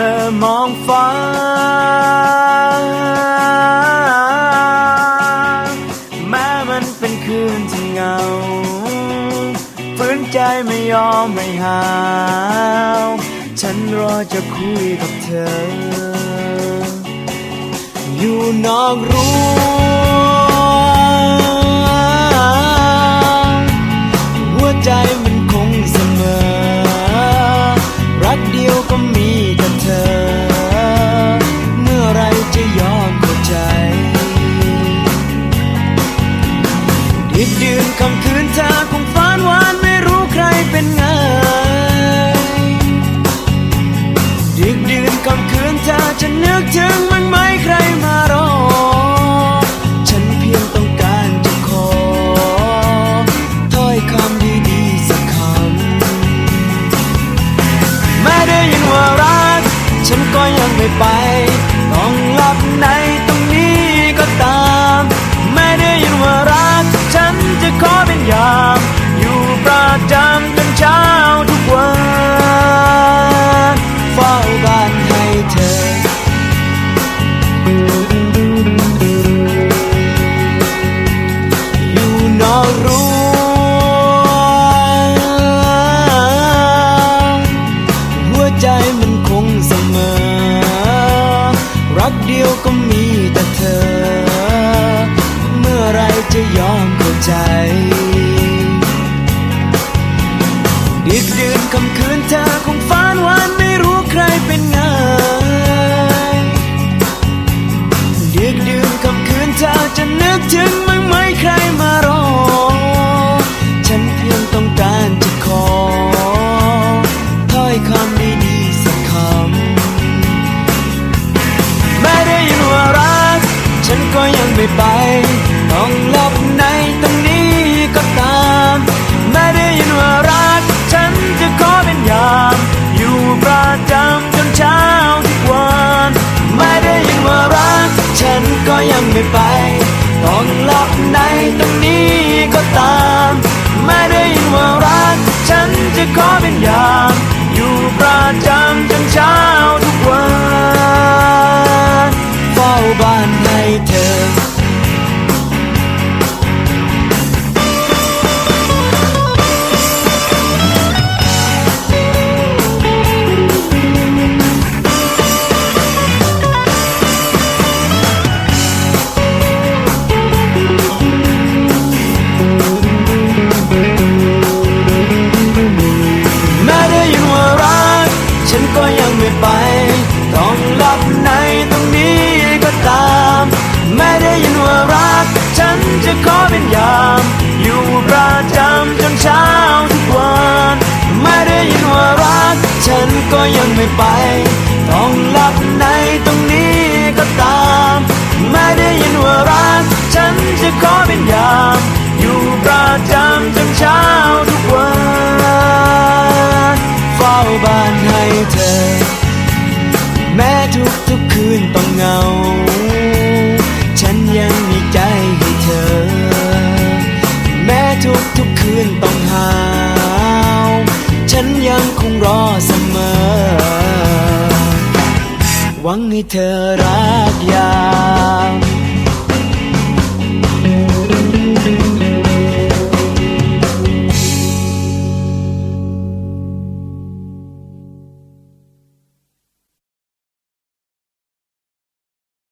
มื่อมองฟ้า แม้มันเป็นคืนที่เงาฝืนใจไม่ยอมไม่หาว ฉันรอจะคุยกับเธอ อยู่นอกรู้ ฉันก็ยังไม่ไป จะยอมเข้าใจดึกดื่นคำคืนเธอคงฝันวันไม่รู้ใครเป็นไง ไม่ไปต้องหลับในตรงนี้ก็ตามแม้ได้ยินว่ารัก ฉันจะขอเป็นยาม อยู่ประจำจังชา 白。wangi teragya